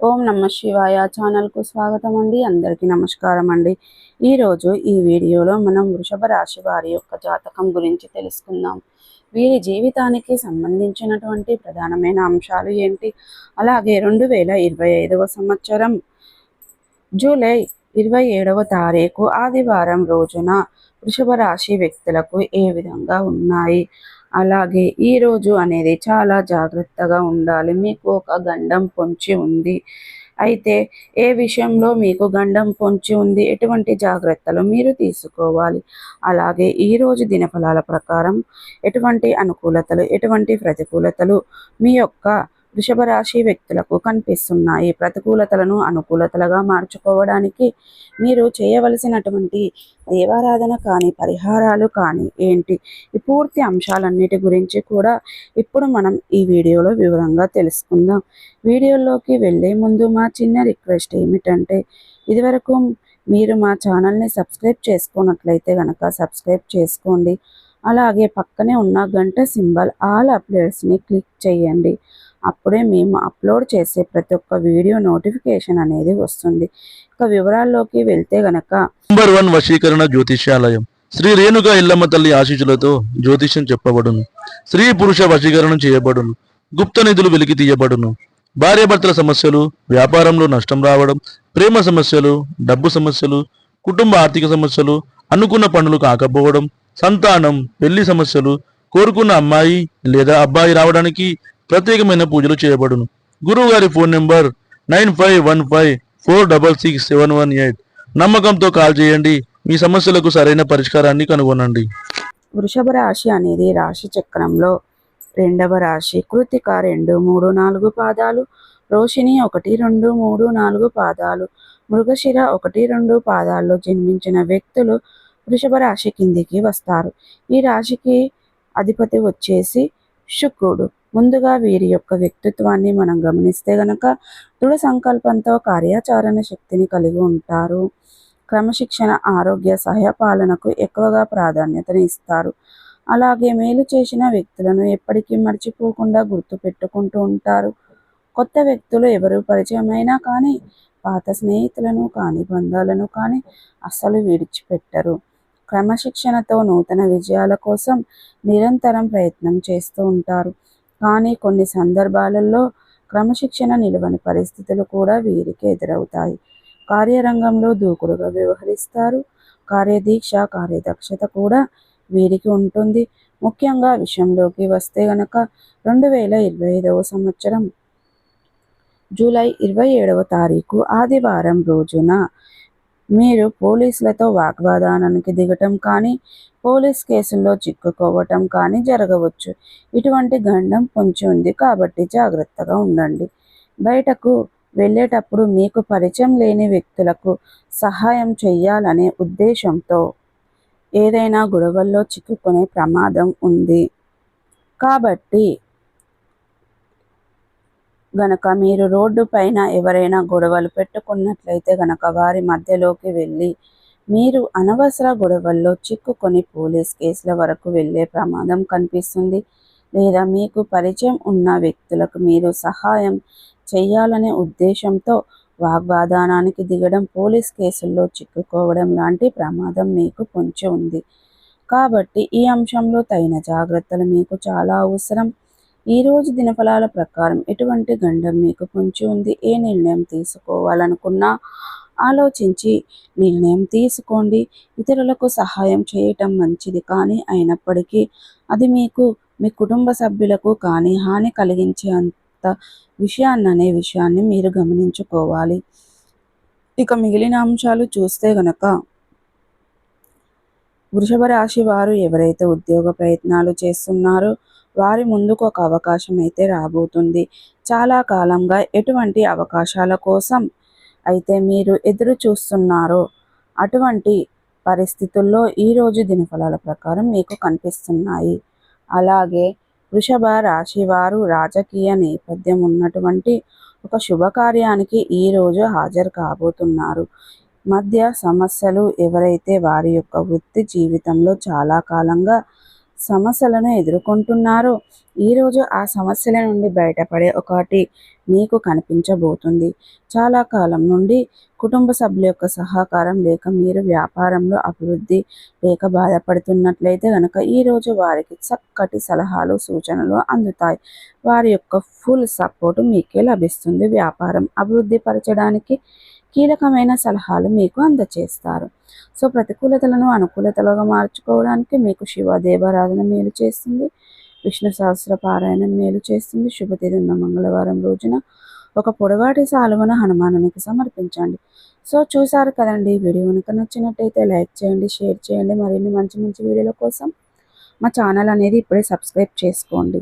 ఓం నమ శివాయ ఛానల్కు స్వాగతం అండి అందరికీ నమస్కారం అండి ఈరోజు ఈ వీడియోలో మనం వృషభ రాశి వారి యొక్క జాతకం గురించి తెలుసుకుందాం. వీరి జీవితానికి సంబంధించినటువంటి ప్రధానమైన అంశాలు ఏంటి? అలాగే రెండు వేల ఇరవై ఐదవ సంవత్సరం జూలై ఇరవై ఏడవ తారీఖు ఆదివారం రోజున వృషభ రాశి వ్యక్తులకు ఏ విధంగా ఉన్నాయి? అలాగే ఈ రోజు అనేది చాలా జాగ్రత్తగా ఉండాలి. మీకు ఒక గండం పొంచి ఉంది. అయితే ఏ విషయంలో మీకు గండం పొంచి ఉంది? ఎటువంటి జాగ్రత్తలు మీరు తీసుకోవాలి. అలాగే ఈరోజు దినఫలాల ప్రకారం ఎటువంటి అనుకూలతలు ఎటువంటి ప్రతికూలతలు మీ యొక్క వృషభ రాశి వ్యక్తులకు కనిపిస్తున్నాయి. ప్రతికూలతలను అనుకూలతలుగా మార్చుకోవడానికి మీరు చేయవలసినటువంటి దేవారాధన కానీ పరిహారాలు కానీ ఏంటి? ఈ పూర్తి అంశాలన్నిటి గురించి కూడా ఇప్పుడు మనం ఈ వీడియోలో వివరంగా తెలుసుకుందాం. వీడియోలోకి వెళ్ళే ముందు మా చిన్న రిక్వెస్ట్ ఏమిటంటే ఇదివరకు మీరు మా ఛానల్ని సబ్స్క్రైబ్ చేసుకున్నట్లయితే కనుక సబ్స్క్రైబ్ చేసుకోండి. అలాగే పక్కనే ఉన్న గంట సింబల్ ఆల్ అప్డేట్స్ని క్లిక్ చేయండి. అప్పుడే మేము అప్లోడ్ చేసే ప్రతి ఒక్క వీడియో నోటిఫికేషన్ అనేది వస్తుంది. ఇక వివరాల్లోకి వెళ్తే గనక నంబర్ వన్ వశీకరణ జ్యోతిష్యాలయం. శ్రీ రేణుక ఇల్లమ్మ తల్లి ఆశీస్సులతో జ్యోతిష్యం చెప్పబడును. స్త్రీ పురుష వశీకరణం చేయబడును. గుప్త నిధులు వెలికి తీయబడును. భార్యాభర్తల సమస్యలు వ్యాపారంలో నష్టం రావడం ప్రేమ సమస్యలు డబ్బు సమస్యలు కుటుంబ ఆర్థిక సమస్యలు అనుకున్న పనులు కాకపోవడం సంతానం పెళ్ళి సమస్యలు కోరుకున్న అమ్మాయి లేదా అబ్బాయి రావడానికి ప్రత్యేకమైన పూజలు చేయబడును. గురువు గారి phone number nine five one five four double six seven one eight. నమ్మకంతో కాల్ చేయండి. మీ సమస్యలకు సరైన పరిష్కారాన్ని కనుగొనండి. వృషభ రాశి అనేది రాశి చక్రంలో రెండవ రాశి. కృతిక రెండు మూడు నాలుగు పాదాలు. రోషిణి ఒకటి రెండు మూడు నాలుగు పాదాలు. మృగశిర ఒకటి రెండు పాదాల్లో జన్మించిన వ్యక్తులు వృషభ రాశి కిందికి వస్తారు. ఈ రాశికి అధిపతి వచ్చేసి శుక్రుడు. ముందుగా వీరి యొక్క వ్యక్తిత్వాన్ని మనం గమనిస్తే గనక దృఢ సంకల్పంతో కార్యాచరణ శక్తిని కలిగి ఉంటారు. క్రమశిక్షణ ఆరోగ్య సహాయపాలనకు ఎక్కువగా ప్రాధాన్యతని ఇస్తారు. అలాగే మేలు చేసిన వ్యక్తులను ఎప్పటికీ మర్చిపోకుండా గుర్తు పెట్టుకుంటూ ఉంటారు. కొత్త వ్యక్తులు ఎవరు పరిచయమైనా కానీ పాత స్నేహితులను కానీ బంధాలను కానీ అస్సలు విడిచిపెట్టరు. క్రమశిక్షణతో నూతన విజయాల కోసం నిరంతరం ప్రయత్నం చేస్తూ ఉంటారు. కానీ కొన్ని సందర్భాలలో క్రమశిక్షణ నిలవని పరిస్థితులు కూడా వీరికి ఎదురవుతాయి. కార్యరంగంలో దూకుడుగా వ్యవహరిస్తారు. కార్యదీక్ష కార్యదక్షత కూడా వీరికి ఉంటుంది. ముఖ్యంగా విషయంలోకి వస్తే గనక రెండు వేల ఇరవై ఐదవ సంవత్సరం జూలై ఇరవై ఏడవ తారీఖు ఆదివారం రోజున మీరు పోలీసులతో వాగ్వాదానానికి దిగటం కానీ పోలీస్ కేసుల్లో చిక్కుకోవటం కానీ జరగవచ్చు. ఇటువంటి గండం పొంచి ఉంది కాబట్టి జాగ్రత్తగా ఉండండి. బయటకు వెళ్ళేటప్పుడు మీకు పరిచయం లేని వ్యక్తులకు సహాయం చేయాలనే ఉద్దేశంతో ఏదైనా గొడవల్లో చిక్కుకునే ప్రమాదం ఉంది. కాబట్టి గనక మీరు రోడ్డు పైన ఎవరైనా గొడవలు పెట్టుకున్నట్లయితే గనక వారి మధ్యలోకి వెళ్ళి మీరు అనవసర గొడవల్లో చిక్కుకొని పోలీస్ కేసుల వరకు వెళ్ళే ప్రమాదం కనిపిస్తుంది. లేదా మీకు పరిచయం ఉన్న వ్యక్తులకు మీరు సహాయం చేయాలనే ఉద్దేశంతో వాగ్వాదానానికి దిగడం పోలీస్ కేసుల్లో చిక్కుకోవడం లాంటి ప్రమాదం మీకు పొంచి ఉంది. కాబట్టి ఈ అంశంలో తగిన జాగ్రత్తలు మీకు చాలా అవసరం. ఈరోజు దినఫలాల ప్రకారం ఎటువంటి గండం మీకు పొంచి ఉంది? ఏ నిర్ణయం తీసుకోవాలనుకున్నా ఆలోచించి నిర్ణయం తీసుకోండి. ఇతరులకు సహాయం చేయటం మంచిది కానీ అయినప్పటికీ అది మీకు మీ కుటుంబ సభ్యులకు కానీ హాని కలిగించే అంత విషయాన్ని అనే విషయాన్ని మీరు గమనించుకోవాలి. ఇక మిగిలిన అంశాలు చూస్తే గనక వృషభ రాశి వారు ఎవరైతే ఉద్యోగ ప్రయత్నాలు చేస్తున్నారో వారి ముందుకు ఒక అవకాశం అయితే రాబోతుంది. చాలా కాలంగా ఎటువంటి అవకాశాల కోసం అయితే మీరు ఎదురు చూస్తున్నారో. అటువంటి పరిస్థితుల్లో ఈరోజు దినఫలాల ప్రకారం మీకు కనిపిస్తున్నాయి. అలాగే వృషభ రాశి వారు రాజకీయ నేపథ్యం ఉన్నటువంటి ఒక శుభకార్యానికి ఈరోజు హాజరు కాబోతున్నారు. మధ్య సమస్యలు ఎవరైతే వారి యొక్క వృత్తి జీవితంలో చాలా కాలంగా సమస్యలను ఎదుర్కొంటున్నారో. ఈరోజు ఆ సమస్యల నుండి బయటపడే ఒకటి మీకు కనిపించబోతుంది. చాలా కాలం నుండి కుటుంబ సభ్యుల యొక్క సహకారం లేక మీరు వ్యాపారంలో అభివృద్ధి లేక బాధపడుతున్నట్లయితే కనుక ఈరోజు వారికి చక్కటి సలహాలు సూచనలు అందుతాయి. వారి యొక్క ఫుల్ సపోర్ట్ మీకే లభిస్తుంది. వ్యాపారం అభివృద్ధి పరచడానికి కీలకమైన సలహాలు మీకు అందచేస్తారు. సో ప్రతికూలతలను అనుకూలతలుగా మార్చుకోవడానికి మీకు శివ దేవారాధన మేలు చేస్తుంది. విష్ణు సహస్ర పారాయణం మేలు చేస్తుంది. శుభతిథి ఉన్న మంగళవారం రోజున ఒక పొడవాటి సాలువను హనుమానునికి సమర్పించండి. సో చూసారు కదండి వీడియో కనుక నచ్చినట్టయితే లైక్ చేయండి షేర్ చేయండి. మరిన్ని మంచి మంచి వీడియోల కోసం మా ఛానల్ అనేది ఇప్పుడే సబ్స్క్రైబ్ చేసుకోండి.